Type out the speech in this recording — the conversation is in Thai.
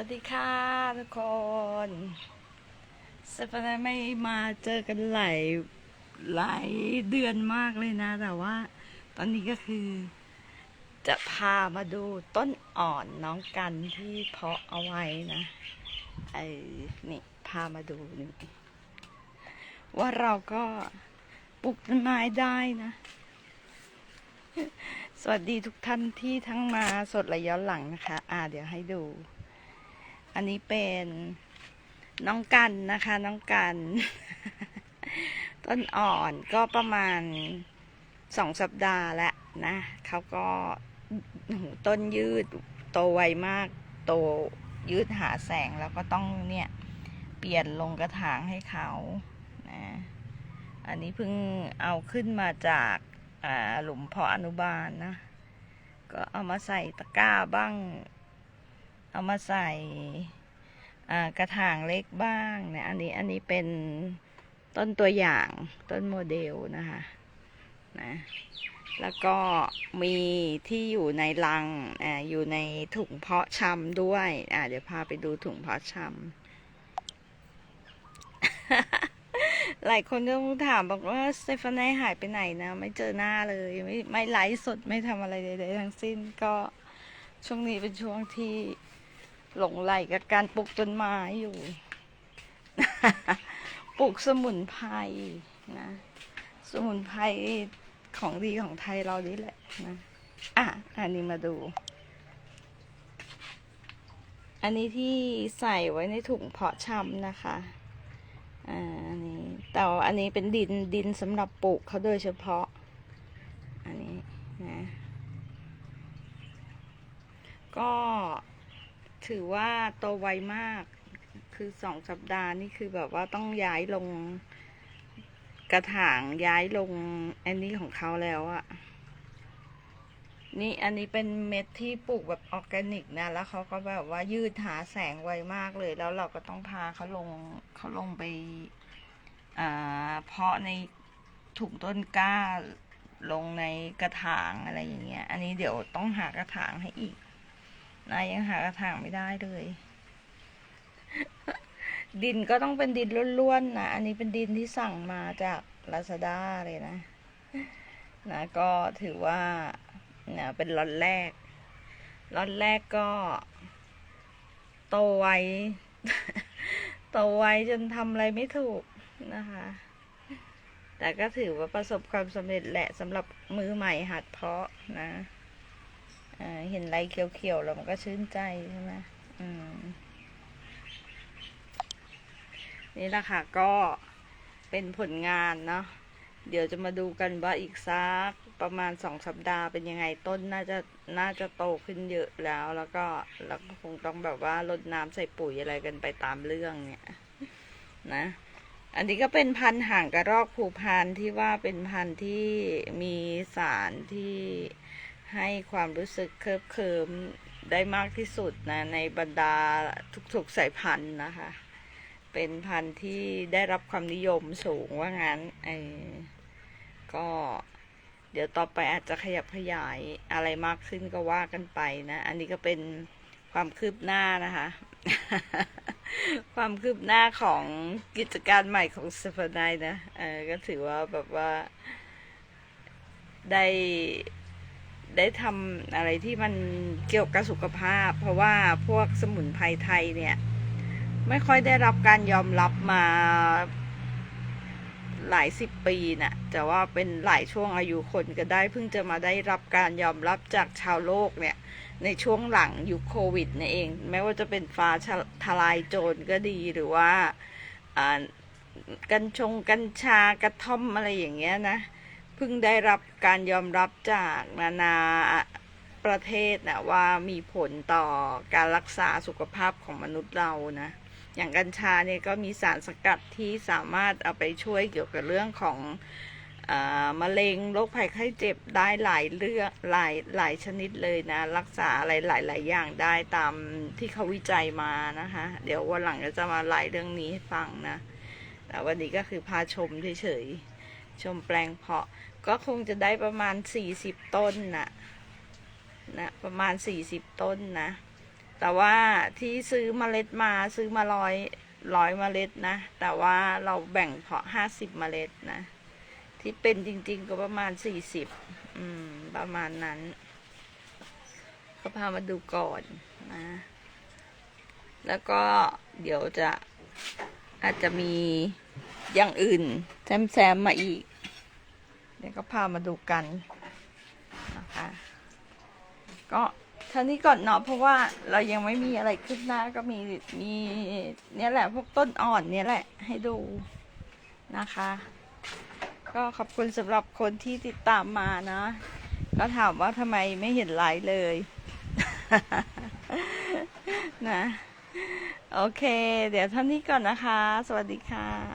วัสดีค่ะทุกคนเซฟนไม่มาเจอกันหลายหลายเดือนมากเลยนะ แต่ว่า ตอนนี้ก็คือ จะพามาดูต้นอ่อนน้องกันที่เพาะเอาไว้นะไอ้นี่พามาดูนี่ว่าเราก็ปลูกต้นไม้ได้นะ สวัสดีทุกท่านที่ทั้งมาสดและย้อนหลังนะคะ อ่าเดี๋ยวให้ดู อันนี้เป็นน้องกันนะคะ น้องกัน ต้นอ่อนก็ประมาณสองสัปดาห์แล้วนะเขาก็ต้นยืดโตไวมาก โตยืดหาแสงแล้วก็ต้องเนี่ย เปลี่ยนลงกระถางให้เขานะอันนี้เพิ่งเอาขึ้นมาจากหลุมเพาะอนุบาลนะ ก็เอามาใส่ตะกร้าบ้าง เอามาใส่กระถางเล็กบ้างเนี่ยอันนี้อันนี้เป็นต้นตัวอย่างต้นโมเดลนะคะนะแล้วก็มีที่อยู่ในลังอ่าอยู่ในถุงเพาะชำด้วยอ่าเดี๋ยวพาไปดูถุงเพาะชำหลายคนก็ถามบอกว่าสเตฟานายหายไปไหนนะ ไม่เจอหน้าเลย ไม่ไม่ไลฟ์สดไม่ทำอะไรใดๆทั้งสิ้นก็ช่วงนี้เป็นช่วงที่ หลงไหลกับการปลูกต้นไม้อยู่ ปลูกสมุนไพรนะ สมุนไพรของดีของไทยเรานี่แหละนะ อะ อันนี้มาดู อันนี้ที่ใส่ไว้ในถุงเพาะชำนะคะ อ่า อันนี้ แต่อันนี้เป็นดินดินสำหรับปลูกเขาโดยเฉพาะ อันนี้นะ ก็ ถือว่าโตไวมาก คือสองสัปดาห์นี่คือแบบว่าต้องย้ายลง กระถางย้ายลงอันนี้ของเขาแล้วอะนี่อันนี้เป็นเม็ดที่ปลูกแบบออร์แกนิกนะ แล้วเขาก็แบบว่ายืดหาแสงไวมากเลย แล้วเราก็ต้องพาเขาลงเขาลงไปอ่าเพาะในถุงต้นกล้าลงในกระถางอะไรอย่างเงี้ย อันนี้เดี๋ยวต้องหากระถางให้อีก นายยังหากระถางไม่ได้เลย ดินก็ต้องเป็นดินล้วนๆนะ อันนี้เป็นดินที่สั่งมาจากลาซาด้าเลยนะ นะก็ถือว่าเนี่ยเป็นล็อตแรก ล็อตแรกก็ โตไว โตไวจนทำอะไรไม่ถูกนะคะ แต่ก็ถือว่าประสบความสำเร็จแหละสำหรับมือใหม่หัดเพาะนะ เห็นไรเขียวๆแล้วมันก็ชื่นใจใช่ไหมอืมนี่แหละค่ะก็เป็นผลงานเนาะเดี๋ยวจะมาดูกันว่าอีกสักประมาณสองสัปดาห์เป็นยังไงต้นน่าจะน่าจะโตขึ้นเยอะแล้ว แล้วก็แล้วก็คงต้องแบบว่ารดน้ำใส่ปุ๋ยอะไรกันไปตามเรื่องเนี่ยนะ อันนี้ก็เป็นพันธุ์ห่างกระรอกภูพานที่ว่าเป็นพันธุ์ที่มีสารที่ ให้ความรู้สึกเคิบเคิมได้มากที่สุดนะในบรรดาทุกๆสายพันธุ์นะคะ เป็นพันธุ์ที่ได้รับความนิยมสูงว่างั้นเออก็เดี๋ยวต่อไปอาจจะขยับขยายอะไรมากขึ้นก็ว่ากันไปนะ อันนี้ก็เป็นความคืบหน้านะคะ ความคืบหน้าของกิจการใหม่ของสฟานายนะเออก็ถือว่าแบบว่าได้ ได้ทำอะไรที่มันเกี่ยวกับสุขภาพ เพราะว่าพวกสมุนไพรไทยเนี่ย ไม่ค่อยได้รับการยอมรับมาหลายสิบปีนะ่ะแต่ว่าเป็นหลายช่วงอายุคนก็ได้เพิ่งจะมาได้รับการยอมรับจากชาวโลกเนี่ย ในช่วงหลังยุคโควิดนี่เอง ไม่ว่าจะเป็นฟ้าทลายโจรก็ดีหรือว่าอ่ากัญชงกัญชากระท่อมอะไรอย่างเงี้ยนะ เพิ่งได้รับการยอมรับจากนานาประเทศนะว่ามีผลต่อการรักษาสุขภาพของมนุษย์เรานะ อย่างกัญชาเนี่ยก็มีสารสกัดที่สามารถเอาไปช่วยเกี่ยวกับเรื่องของอมะเร็งโรคภัยไข้เจ็บได้หลายเรื่องหลายหลายชนิดเลยนะ รักษาอะไรหลายๆอย่างได้ตามที่เขาวิจัยมานะคะ เดี๋ยววันหลังก็จะมาไล่เรื่องนี้ให้ฟังนะ แต่วันนี้ก็คือพาชมเฉยๆ ชมแปลงเพาะ ก็คงจะได้ประมาณ 40 ต้นนะนะประมาณ 40 ต้นนะ แต่ว่าที่ซื้อเมล็ดมาซื้อมาร้อยร้อยเมล็ดนะ แต่ว่าเราแบ่งเพาะห้าสิบเมล็ดนะ ที่เป็นจริงๆก็ประมาณสี่สิบอืม ประมาณนั้น ก็พามาดูก่อนนะ แล้วก็เดี๋ยวจะอาจจะมี อย่างอื่น แซมๆมาอีก เดี๋ยวก็พามาดูกันนะคะก็เท่านี้ก่อนเนาะเพราะว่าเรายังไม่มีอะไรขึ้นหน้าก็มีมีเนี่ยแหละพวกต้นอ่อนเนี่ยแหละให้ดูนะคะ ก็ขอบคุณสำหรับคนที่ติดตามมานะก็ถามว่าทำไมไม่เห็นไลฟ์เลย นะ โอเค เดี๋ยวเท่านี้ก่อนนะคะ สวัสดีค่ะ